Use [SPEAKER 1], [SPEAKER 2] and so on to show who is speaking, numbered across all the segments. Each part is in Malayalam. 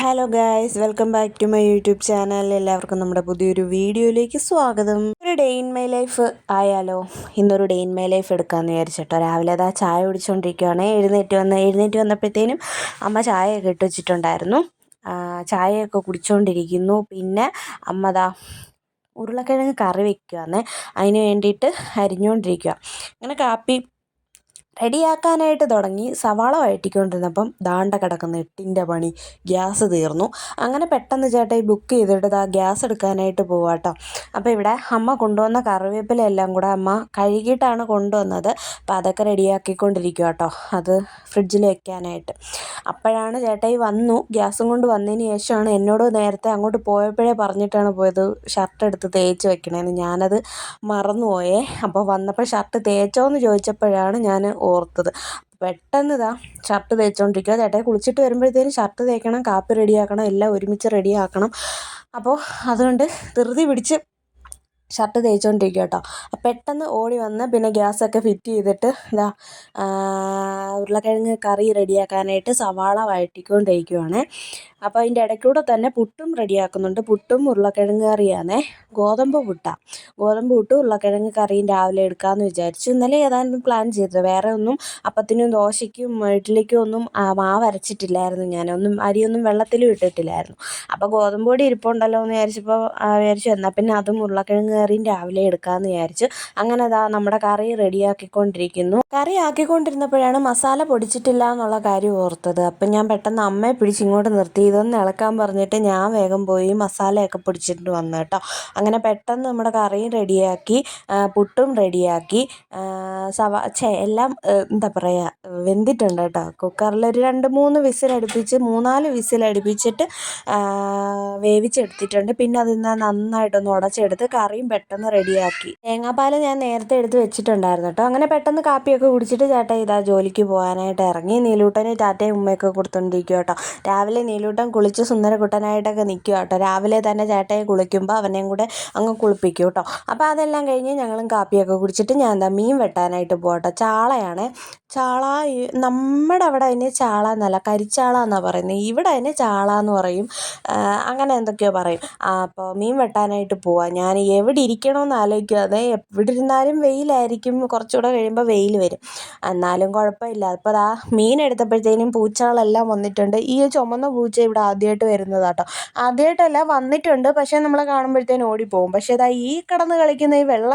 [SPEAKER 1] Hello guys welcome back to my YouTube channel എല്ലാവർക്കും നമ്മുടെ പുതിയൊരു വീഡിയോയിലേക്ക് സ്വാഗതം. ഒരു ഡേ ഇൻ മൈ ലൈഫ് ആയാലോ? ഇന്നൊരു ഡേ ഇൻ മൈ ലൈഫ് എടുക്കാമെന്ന് വിചാരിച്ചിട്ടോ. രാവിലെ അതാ ചായ കുടിച്ചുകൊണ്ടിരിക്കുകയാണ് എഴുന്നേറ്റ് വന്ന് എഴുന്നേറ്റ് വന്നപ്പോഴത്തേനും അമ്മ ചായയൊക്കെ ഇട്ട് വെച്ചിട്ടുണ്ടായിരുന്നു. ചായയൊക്കെ കുടിച്ചുകൊണ്ടിരിക്കുന്നു പിന്നെ അമ്മ ദാ ഉരുളക്കിഴങ്ങ് കറി വെക്കുകയാണേ അതിന് വേണ്ടിയിട്ട് അരിഞ്ഞുകൊണ്ടിരിക്കുക അങ്ങനെ കാപ്പി റെഡിയാക്കാനായിട്ട് തുടങ്ങി സവാള വഴറ്റിക്കൊണ്ടിരുന്നപ്പം ദാണ്ട കിടക്കുന്ന എട്ടിന്റെ പണി ഗ്യാസ് തീർന്നു. അങ്ങനെ പെട്ടെന്ന് ചേട്ടായി ബുക്ക് ചെയ്തിട്ട് ആ ഗ്യാസ് എടുക്കാനായിട്ട് പോവാട്ടോ. അപ്പോൾ ഇവിടെ അമ്മ കൊണ്ടുവന്ന കറിവേപ്പില എല്ലാം കൂടെ അമ്മ കഴുകിയിട്ടാണ് കൊണ്ടുവന്നത്. അപ്പോൾ അതൊക്കെ റെഡിയാക്കിക്കൊണ്ടിരിക്കുക കേട്ടോ അത് ഫ്രിഡ്ജിൽ വെക്കാനായിട്ട്. അപ്പോഴാണ് ചേട്ടായി വന്നു. ഗ്യാസും കൊണ്ട് വന്നതിന് ശേഷമാണ് എന്നോട് നേരത്തെ അങ്ങോട്ട് പോയപ്പോഴേ പറഞ്ഞിട്ടാണ് പോയത് ഷർട്ട് എടുത്ത് തേച്ച് വെക്കണേന്ന്. ഞാനത് മറന്നുപോയേ. അപ്പോൾ വന്നപ്പോൾ ഷർട്ട് തേച്ചോ എന്ന് ചോദിച്ചപ്പോഴാണ് ഞാൻ ഓർത്തത്. പെട്ടെന്ന് ഇതാ ഷർട്ട് തേച്ചുകൊണ്ടിരിക്കുക ചേട്ടായി കുളിച്ചിട്ട് വരുമ്പോഴത്തേനും ഷർട്ട് തേക്കണം കാപ്പി റെഡിയാക്കണം എല്ലാം ഒരുമിച്ച് റെഡിയാക്കണം. അപ്പോൾ അതുകൊണ്ട് ധൃതി പിടിച്ച് ഷർട്ട് തേച്ചുകൊണ്ടിരിക്കുക കേട്ടോ പെട്ടെന്ന് ഓടി വന്ന് പിന്നെ ഗ്യാസൊക്കെ ഫിറ്റ് ചെയ്തിട്ട് ഇതാ ഉരുളക്കിഴങ്ങ് കറി റെഡിയാക്കാനായിട്ട് സവാള വഴറ്റിക്കൊണ്ടിരിക്കുവാണേ. അപ്പോൾ അതിന്റെ ഇടയ്ക്കൂടെ തന്നെ പുട്ടും റെഡിയാക്കുന്നുണ്ട്. പുട്ടും ഉരുളക്കിഴങ്ങ് കറിയാണേ. ഗോതമ്പ് പുട്ട. ഗോതമ്പ് പുട്ട് ഉരുളക്കിഴങ്ങ് കറിയും രാവിലെ എടുക്കാമെന്ന് വിചാരിച്ചു. ഇന്നലെ ഏതായാലും പ്ലാൻ ചെയ്തത് വേറെ ഒന്നും അപ്പത്തിനും ദോശയ്ക്കും ഇഡ്ഡലിക്കും ഒന്നും മാവ് അരച്ചിട്ടില്ലായിരുന്നു ഞാനൊന്നും അരിയൊന്നും വെള്ളത്തിലും ഇട്ടിട്ടില്ലായിരുന്നു. അപ്പോൾ ഗോതമ്പ് പൊടി ഇരിപ്പുണ്ടല്ലോ എന്ന് വിചാരിച്ചപ്പോൾ വിചാരിച്ചു. എന്നാൽ പിന്നെ അതും ഉരുളക്കിഴങ്ങ് കറിയും രാവിലെ എടുക്കാമെന്ന് വിചാരിച്ചു അങ്ങനെ അതാ നമ്മുടെ കറി റെഡിയാക്കിക്കൊണ്ടിരിക്കുന്നു. കറി ആക്കിക്കൊണ്ടിരുന്നപ്പോഴാണ് മസാല പൊടിച്ചിട്ടില്ല എന്നുള്ള കാര്യം ഓർത്തത്. അപ്പം ഞാൻ പെട്ടെന്ന് അമ്മയെ പിടിച്ച് ഇങ്ങോട്ട് നിർത്തി. ഇതൊന്ന് ഇളക്കാൻ പറഞ്ഞിട്ട് ഞാൻ വേഗം പോയി മസാലയൊക്കെ പൊടിച്ചിട്ട് വന്നു കേട്ടോ. അങ്ങനെ പെട്ടെന്ന് നമ്മുടെ കറിയും റെഡിയാക്കി പുട്ടും റെഡിയാക്കി സവാ ഛേ എല്ലാം എന്താ പറയുക വെന്തിട്ടുണ്ട് കേട്ടോ. കുക്കറിൽ ഒരു രണ്ട് മൂന്ന് വിസിലടുപ്പിച്ച് മൂന്നാൽ വിസിലടുപ്പിച്ചിട്ട് വേവിച്ചെടുത്തിട്ടുണ്ട്. പിന്നെ അതിൽ നിന്ന് നന്നായിട്ടൊന്ന് ഉടച്ചെടുത്ത് കറിയും പെട്ടെന്ന് റെഡിയാക്കി. തേങ്ങാപ്പാൽ ഞാൻ നേരത്തെ എടുത്ത് വെച്ചിട്ടുണ്ടായിരുന്നു കേട്ടോ അങ്ങനെ പെട്ടെന്ന് കാപ്പിയൊക്കെ കുടിച്ചിട്ട് ചേട്ടാ ഇതാ ജോലിക്ക് പോകാനായിട്ട് ഇറങ്ങി. നീലൂട്ടന് ടാറ്റയും ഉമ്മയൊക്കെ കൊടുത്തോണ്ടിരിക്കും കേട്ടോ രാവിലെ നീലൂട്ടൻ കുളിച്ച് സുന്ദരകുട്ടനായിട്ടൊക്കെ നിൽക്കുക കേട്ടോ രാവിലെ തന്നെ ചേട്ടയെ കുളിക്കുമ്പോൾ അവനെയും കൂടെ അങ്ങ് കുളിപ്പിക്കും കേട്ടോ അപ്പോൾ അതെല്ലാം കഴിഞ്ഞ് ഞങ്ങളും കാപ്പിയൊക്കെ കുടിച്ചിട്ട് ഞാൻ എന്താ മീൻ വെട്ടാനായിട്ട് പോകട്ടോ ചാളയാണ്. ചാള നമ്മുടെ അവിടെ അതിന് ചാള എന്നല്ല കരിച്ചാള എന്നാണ് പറയുന്നത്. ഇവിടെ അതിന് ചാള എന്ന് പറയും. അങ്ങനെ എന്തൊക്കെയോ പറയും. അപ്പോൾ മീൻ വെട്ടാനായിട്ട് പോവാം. ഞാൻ എവിടെ ഇരിക്കണമെന്ന് ആലോചിക്കാതെ എവിടെ ഇരുന്നാലും വെയിലായിരിക്കും. കുറച്ചുകൂടെ കഴിയുമ്പോൾ വെയിൽ വരും. എന്നാലും കുഴപ്പമില്ല. അപ്പോൾ ദാ മീൻ എടുത്തപ്പോഴത്തേനും പൂച്ചകളെല്ലാം വന്നിട്ടുണ്ട്. ഈ ചുമന്ന പൂച്ച ഇവിടെ ആദ്യമായിട്ട് വരുന്നത് കേട്ടോ ആദ്യമായിട്ടല്ല വന്നിട്ടുണ്ട്. പക്ഷേ നമ്മളെ കാണുമ്പോഴത്തേനും ഓടിപ്പോവും പക്ഷേ അതാ ഈ കിടന്ന് കളിക്കുന്ന ഈ വെള്ള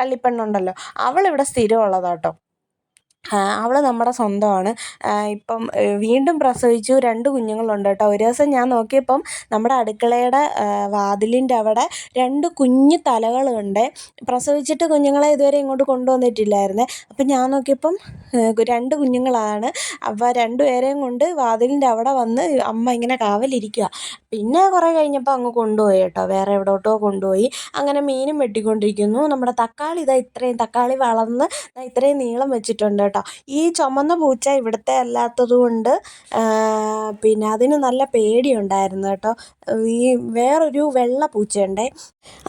[SPEAKER 1] കള്ളിപ്പെണ്ണുണ്ടല്ലോ അവളിവിടെ സ്ഥിരമുള്ളതാട്ടോ. അവൾ നമ്മുടെ സ്വന്തമാണ്. ഇപ്പം വീണ്ടും പ്രസവിച്ചു. രണ്ട് കുഞ്ഞുങ്ങളുണ്ട് കേട്ടോ. ഒരു ദിവസം ഞാൻ നോക്കിയപ്പം നമ്മുടെ അടുക്കളയുടെ വാതിലിന്റെ അവിടെ രണ്ട് കുഞ്ഞു തലകളുണ്ട്. പ്രസവിച്ചിട്ട് കുഞ്ഞുങ്ങളെ ഇതുവരെ ഇങ്ങോട്ട് കൊണ്ടുവന്നിട്ടില്ലായിരുന്നു. അപ്പം ഞാൻ നോക്കിയപ്പം രണ്ട് കുഞ്ഞുങ്ങളാണ്. അപ്പോൾ രണ്ടുപേരെയും കൊണ്ട് വാതിലിന്റെ അവിടെ വന്ന് അമ്മ ഇങ്ങനെ കാവലിരിക്കുക പിന്നെ കുറേ കഴിഞ്ഞപ്പോൾ അങ്ങ് കൊണ്ടുപോയി കേട്ടോ. വേറെ എവിടോട്ടോ കൊണ്ടുപോയി. അങ്ങനെ മീനും വെട്ടിക്കൊണ്ടിരിക്കുന്നു. നമ്മുടെ തക്കാളി ഇതാ ഇത്രയും തക്കാളി വളർന്ന് ഇത്രയും നീളം വെച്ചിട്ടുണ്ട് കേട്ടോ. ഈ ചുമന്ന പൂച്ച ഇവിടുത്തെ അല്ലാത്തത് കൊണ്ട് പിന്നെ അതിന് നല്ല പേടിയുണ്ടായിരുന്നു കേട്ടോ. ഈ വേറൊരു വെള്ള പൂച്ചയുണ്ടേ.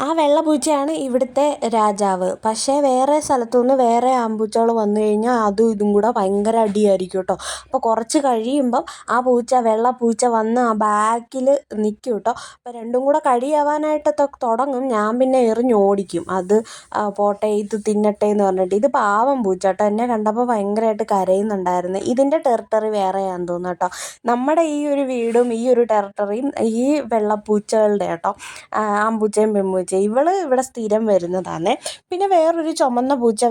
[SPEAKER 1] ആ വെള്ള പൂച്ചയാണ് ഇവിടുത്തെ രാജാവ്. പക്ഷേ വേറെ സ്ഥലത്തുനിന്ന് വേറെ ആമ്പൂച്ചകൾ വന്നു കഴിഞ്ഞാൽ അതും ഇതും കൂടെ ഭയങ്കര അടിയായിരിക്കും കേട്ടോ. അപ്പോൾ കുറച്ച് കഴിയുമ്പം ആ പൂച്ച വെള്ള പൂച്ച വന്ന് ആ ബാക്കിൽ നിൽക്കും കേട്ടോ. അപ്പോൾ രണ്ടും കൂടെ കഴിയാവാനായിട്ട് തുടങ്ങും. ഞാൻ പിന്നെ എറിഞ്ഞ് ഓടിക്കും. അത് പോട്ടെ ഇത് തിന്നട്ടെ എന്ന് പറഞ്ഞിട്ട്. ഇത് പാവം പൂച്ച കേട്ടോ. എന്നെ കണ്ടപ്പോൾ ഭയങ്കരമായിട്ട് കരയുന്നുണ്ടായിരുന്നു. ഇതിന്റെ ടെറിട്ടറി വേറെയാന്ന് തോന്നുന്നു കേട്ടോ. നമ്മുടെ ഈ ഒരു വീടും ഈ ഒരു ടെറിട്ടറിയും ഈ വെള്ളപ്പൂച്ചകളുടെ കേട്ടോ ആമ്പൂച്ചയും പെമ്പൂച്ചയും ഇവൾ ഇവിടെ സ്ഥിരം വരുന്നതാണ് പിന്നെ വേറൊരു ചുമന്ന പൂച്ച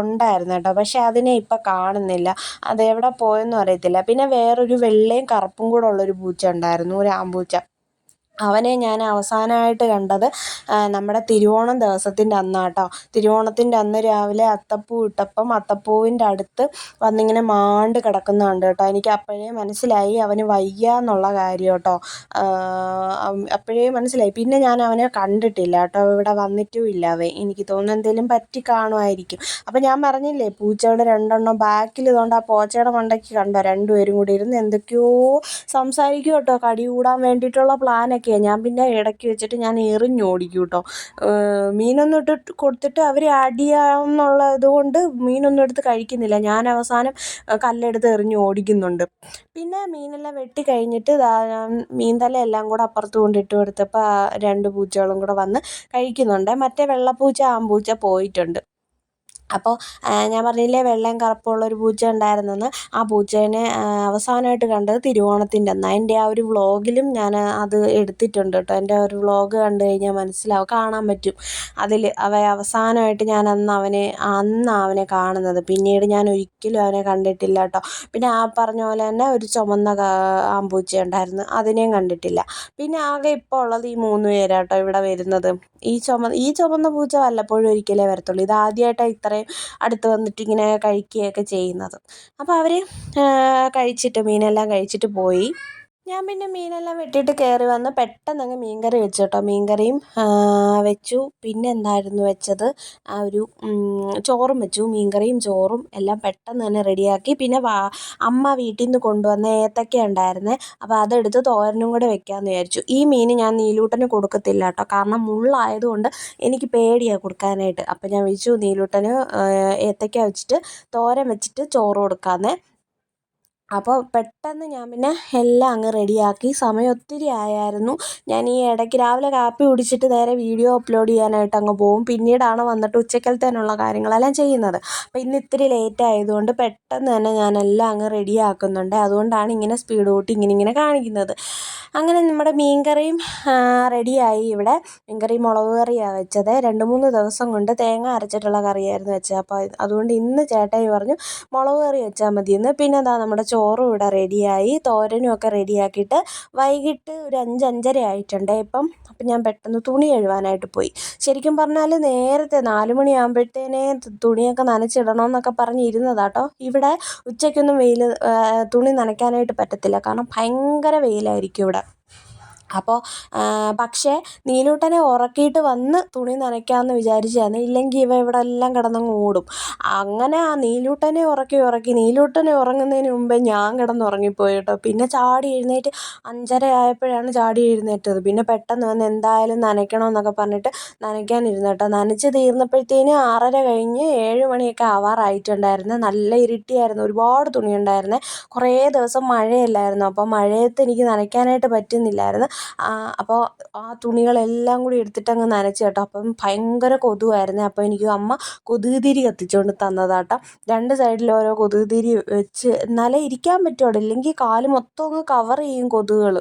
[SPEAKER 1] ഉണ്ടായിരുന്നു കേട്ടോ. പക്ഷെ അതിനെ ഇപ്പം കാണുന്നില്ല. അത് എവിടെ പോയെന്നും അറിയത്തില്ല. പിന്നെ വേറൊരു വെള്ളയും കറുപ്പും കൂടെ ഉള്ളൊരു പൂച്ച ഉണ്ടായിരുന്നു ഒരു ആമ്പൂച്ച അവനെ ഞാൻ അവസാനമായിട്ട് കണ്ടത് നമ്മുടെ തിരുവോണം ദിവസത്തിന്റെ അന്നാട്ടോ. തിരുവോണത്തിന്റെ അന്ന് രാവിലെ അത്തപ്പൂ ഇട്ടപ്പം അത്തപ്പൂവിന്റെ അടുത്ത് വന്നിങ്ങനെ മാണ്ട് കിടക്കുന്ന കണ്ടു കേട്ടോ. എനിക്ക് അപ്പോഴേ മനസ്സിലായി അവന് വയ്യ എന്നുള്ള കാര്യം കേട്ടോ അപ്പോഴേ മനസ്സിലായി. പിന്നെ ഞാൻ അവനെ കണ്ടിട്ടില്ല കേട്ടോ. ഇവിടെ വന്നിട്ടും ഇല്ല അവൻ. എനിക്ക് തോന്നുന്നു എന്തെങ്കിലും പറ്റി കാണുമായിരിക്കും. അപ്പം ഞാൻ പറഞ്ഞില്ലേ പൂച്ചയുടെ രണ്ടെണ്ണം ബാക്കിൽ ഇതുകൊണ്ട് ആ പോച്ചയുടെ മണ്ടയ്ക്ക് കണ്ടോ? രണ്ടുപേരും കൂടി ഇരുന്ന് എന്തൊക്കെയോ സംസാരിക്കും കേട്ടോ കടി കൂടാൻ വേണ്ടിയിട്ടുള്ള പ്ലാനൊക്കെ ഇടയ്ക്കാണ് ഞാൻ പിന്നെ ഇടയ്ക്ക് വെച്ചിട്ട് ഞാൻ എറിഞ്ഞോടിക്കും കേട്ടോ മീനൊന്നും ഇട്ട് കൊടുത്തിട്ട് അവർ അടിയാവുന്നുള്ളത് കൊണ്ട് മീനൊന്നും എടുത്ത് കഴിക്കുന്നില്ല. ഞാൻ അവസാനം കല്ലെടുത്ത് എറിഞ്ഞ് ഓടിക്കുന്നുണ്ട്. പിന്നെ മീനെല്ലാം വെട്ടി കഴിഞ്ഞിട്ട് മീൻ തല എല്ലാം കൂടെ അപ്പുറത്ത് കൊണ്ടിട്ട് കൊടുത്തപ്പോൾ രണ്ട് പൂച്ചകളും കൂടെ വന്ന് കഴിക്കുന്നുണ്ട്. മറ്റേ വെള്ളപ്പൂച്ച ആമ്പൂച്ച പോയിട്ടുണ്ട്. അപ്പോൾ ഞാൻ പറഞ്ഞില്ലേ വെള്ളയും കറുപ്പുള്ള ഒരു പൂച്ച ഉണ്ടായിരുന്നെന്ന്. ആ പൂച്ചേനെ അവസാനമായിട്ട് കണ്ടത് തിരുവോണത്തിന്റെ അന്ന്. അതിന്റെ ആ ഒരു വ്ളോഗിലും ഞാൻ അത് എടുത്തിട്ടുണ്ട് കേട്ടോ. എന്റെ ഒരു വ്ളോഗ് കണ്ടു കഴിഞ്ഞാൽ മനസ്സിലാവും കാണാൻ പറ്റും. അതിൽ അവ അവസാനമായിട്ട് ഞാൻ അന്ന് അവനെ അന്ന് അവനെ കാണുന്നത്. പിന്നീട് ഞാൻ ഒരിക്കലും അവനെ കണ്ടിട്ടില്ല കേട്ടോ. പിന്നെ ആ പറഞ്ഞ പോലെ തന്നെ ഒരു ചുമന്ന ആമ്പൂച്ച ഉണ്ടായിരുന്നു. അതിനെയും കണ്ടിട്ടില്ല. പിന്നെ ആകെ ഇപ്പോൾ ഉള്ളത് ഈ മൂന്ന് പേരാട്ടോ ഇവിടെ വരുന്നത്. ഈ ചുമ ഈ ചുമന്ന പൂച്ച വല്ലപ്പോഴും ഒരിക്കലേ വരത്തുള്ളൂ. ഇത് ആദ്യമായിട്ടാണ് ഇത്രയും അടുത്ത് വന്നിട്ട് ഇങ്ങനെ കഴിക്കുകയൊക്കെ ചെയ്യുന്നത്. അപ്പോൾ അവർ കഴിച്ചിട്ട് മീനെല്ലാം കഴിച്ചിട്ട് പോയി. ഞാൻ പിന്നെ മീനെല്ലാം വെട്ടിയിട്ട് കയറി വന്ന് പെട്ടെന്ന് അങ്ങ് മീൻകറി വെച്ചു കേട്ടോ മീൻകറിയും വെച്ചു. പിന്നെ എന്തായിരുന്നു വെച്ചത്? ആ ഒരു ചോറും വെച്ചു. മീൻകറിയും ചോറും എല്ലാം പെട്ടെന്ന് തന്നെ റെഡിയാക്കി. പിന്നെ വാ അമ്മ വീട്ടിൽ നിന്ന് കൊണ്ടുവന്ന ഏത്തക്ക ഉണ്ടായിരുന്നേ. അപ്പോൾ അതെടുത്ത് തോരനും കൂടെ വെക്കാമെന്ന് വിചാരിച്ചു. ഈ മീൻ ഞാൻ നീലൂട്ടന് കൊടുക്കത്തില്ല കേട്ടോ കാരണം മുള്ളായതുകൊണ്ട് എനിക്ക് പേടിയാണ് കൊടുക്കാനായിട്ട്. അപ്പോൾ ഞാൻ വിളിച്ചു നീലൂട്ടന് ഏത്തക്ക വെച്ചിട്ട് തോരൻ വെച്ചിട്ട് ചോറ് കൊടുക്കാമെന്നേ അപ്പോൾ പെട്ടെന്ന് ഞാൻ പിന്നെ എല്ലാം അങ്ങ് റെഡിയാക്കി. സമയം ഒത്തിരി ആയായിരുന്നു. ഞാൻ ഈ ഇടയ്ക്ക് രാവിലെ കാപ്പി കുടിച്ചിട്ട് നേരെ വീഡിയോ അപ്ലോഡ് ചെയ്യാനായിട്ട് അങ്ങ് പോകും പിന്നീടാണ് വന്നിട്ട് ഉച്ചക്കലത്തേനുള്ള കാര്യങ്ങളെല്ലാം ചെയ്യുന്നത്. അപ്പോൾ ഇന്ന് ഇത്തിരി ലേറ്റ് ആയതുകൊണ്ട് പെട്ടെന്ന് തന്നെ ഞാൻ എല്ലാം അങ്ങ് റെഡിയാക്കുന്നുണ്ട് അതുകൊണ്ടാണ് ഇങ്ങനെ സ്പീഡ് കൂട്ടി ഇങ്ങനെ ഇങ്ങനെ കാണിക്കുന്നത്. അങ്ങനെ നമ്മുടെ മീൻ കറിയും റെഡിയായി. ഇവിടെ മീൻ കറി മുളക് കറിയാണ് വെച്ചത്. രണ്ട് മൂന്ന് ദിവസം കൊണ്ട് തേങ്ങ അരച്ചിട്ടുള്ള കറിയായിരുന്നു വെച്ചത്. അപ്പോൾ അതുകൊണ്ട് ഇന്ന് ചേട്ടായി പറഞ്ഞു മുളക് കറി വെച്ചാൽ മതിയെന്ന്. പിന്നെ എന്താ നമ്മുടെ ചോറും ഇവിടെ റെഡിയായി. തോരനും ഒക്കെ റെഡിയാക്കിയിട്ട് വൈകിട്ട് ഒരു അഞ്ച് അഞ്ചര ആയിട്ടുണ്ട് ഇപ്പം. അപ്പം ഞാൻ പെട്ടെന്ന് തുണി കഴുകാനായിട്ട് പോയി. ശരിക്കും പറഞ്ഞാൽ നേരത്തെ നാല് മണിയാകുമ്പോഴത്തേനെ തുണിയൊക്കെ നനച്ചിടണമെന്നൊക്കെ പറഞ്ഞ് ഇരുന്നതാട്ടോ ഇവിടെ ഉച്ചയ്ക്കൊന്നും വെയിൽ തുണി നനയ്ക്കാനായിട്ട് പറ്റത്തില്ല. കാരണം ഭയങ്കര വെയിലായിരിക്കും ഇവിടെ. അപ്പോൾ പക്ഷേ നീലൂട്ടനെ ഉറക്കിയിട്ട് വന്ന് തുണി നനയ്ക്കാമെന്ന് വിചാരിച്ചതാണ് ഇല്ലെങ്കിൽ ഇവ ഇവിടെ എല്ലാം കിടന്നങ്ങ് ഓടും. അങ്ങനെ ആ നീലൂട്ടനെ ഉറക്കി ഉറക്കി നീലൂട്ടനെ ഉറങ്ങുന്നതിന് മുമ്പേ ഞാൻ കിടന്ന് ഉറങ്ങിപ്പോയി കേട്ടോ പിന്നെ ചാടി എഴുന്നേറ്റ് അഞ്ചര ആയപ്പോഴാണ് ചാടി എഴുന്നേറ്റത്. പിന്നെ പെട്ടെന്ന് വന്ന് എന്തായാലും നനയ്ക്കണമെന്നൊക്കെ പറഞ്ഞിട്ട് നനയ്ക്കാനിരുന്നു കേട്ടോ നനച്ച് തീർന്നപ്പോഴത്തേന് ആറര കഴിഞ്ഞ് ഏഴ് മണിയൊക്കെ ആവാറായിട്ടുണ്ടായിരുന്നു. നല്ല ഇരുട്ടിയായിരുന്നു. ഒരുപാട് തുണി ഉണ്ടായിരുന്നേ കുറേ ദിവസം മഴയല്ലായിരുന്നു. അപ്പോൾ മഴയത്ത് എനിക്ക് നനയ്ക്കാനായിട്ട് പറ്റുന്നില്ലായിരുന്നു. അപ്പോൾ ആ തുണികളെല്ലാം കൂടി എടുത്തിട്ടങ്ങ് നനച്ചു കേട്ടോ. അപ്പം ഭയങ്കര കൊതുവായിരുന്നു. അപ്പോൾ എനിക്ക് അമ്മ കൊതുക് തിരി കത്തിച്ചുകൊണ്ട് തന്നതാട്ടോ. രണ്ട് സൈഡിൽ ഓരോ കൊതുക് തിരി വെച്ച് എന്നാലേ ഇരിക്കാൻ പറ്റുള്ളൂ. ഇല്ലെങ്കിൽ കാൽ മൊത്തം അങ്ങ് കവർ ചെയ്യും കൊതുകുകൾ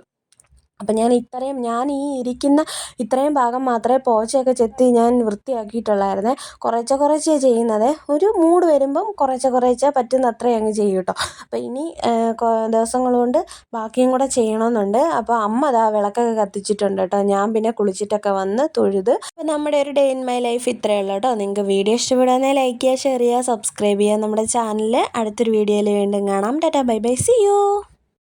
[SPEAKER 1] അപ്പം ഞാൻ ഇത്രയും ഞാൻ ഈ ഇരിക്കുന്ന ഇത്രയും ഭാഗം മാത്രമേ പോച്ചയൊക്കെ ചെത്തി ഞാൻ വൃത്തിയാക്കിയിട്ടുള്ളായിരുന്നേ. കുറേശ്ശെ കുറച്ചേ ചെയ്യുന്നത്. ഒരു മൂഡ് വരുമ്പം കുറേശ്ശെ കുറേശ്ശെ പറ്റുന്ന അത്രയും അങ്ങ് ചെയ്യും കേട്ടോ. അപ്പം ഇനി ദിവസങ്ങൾ കൊണ്ട് ബാക്കിയും കൂടെ ചെയ്യണമെന്നുണ്ട് അപ്പോൾ അമ്മ അതാ വിളക്കൊക്കെ കത്തിച്ചിട്ടുണ്ട് കേട്ടോ. ഞാൻ പിന്നെ കുളിച്ചിട്ടൊക്കെ വന്ന് തൊഴുത്. അപ്പം നമ്മുടെ ഒരു ഡേ ഇൻ മൈ ലൈഫ് ഇത്രയേ ഉള്ളൂ കേട്ടോ. നിങ്ങൾക്ക് വീഡിയോ ഇഷ്ടപ്പെടുകയാണെങ്കിൽ ലൈക്ക് ചെയ്യുക ഷെയർ ചെയ്യുക സബ്സ്ക്രൈബ് ചെയ്യുക നമ്മുടെ ചാനലിൽ അടുത്തൊരു വീഡിയോയിൽ വീണ്ടും കാണാം. Tata bye bye see you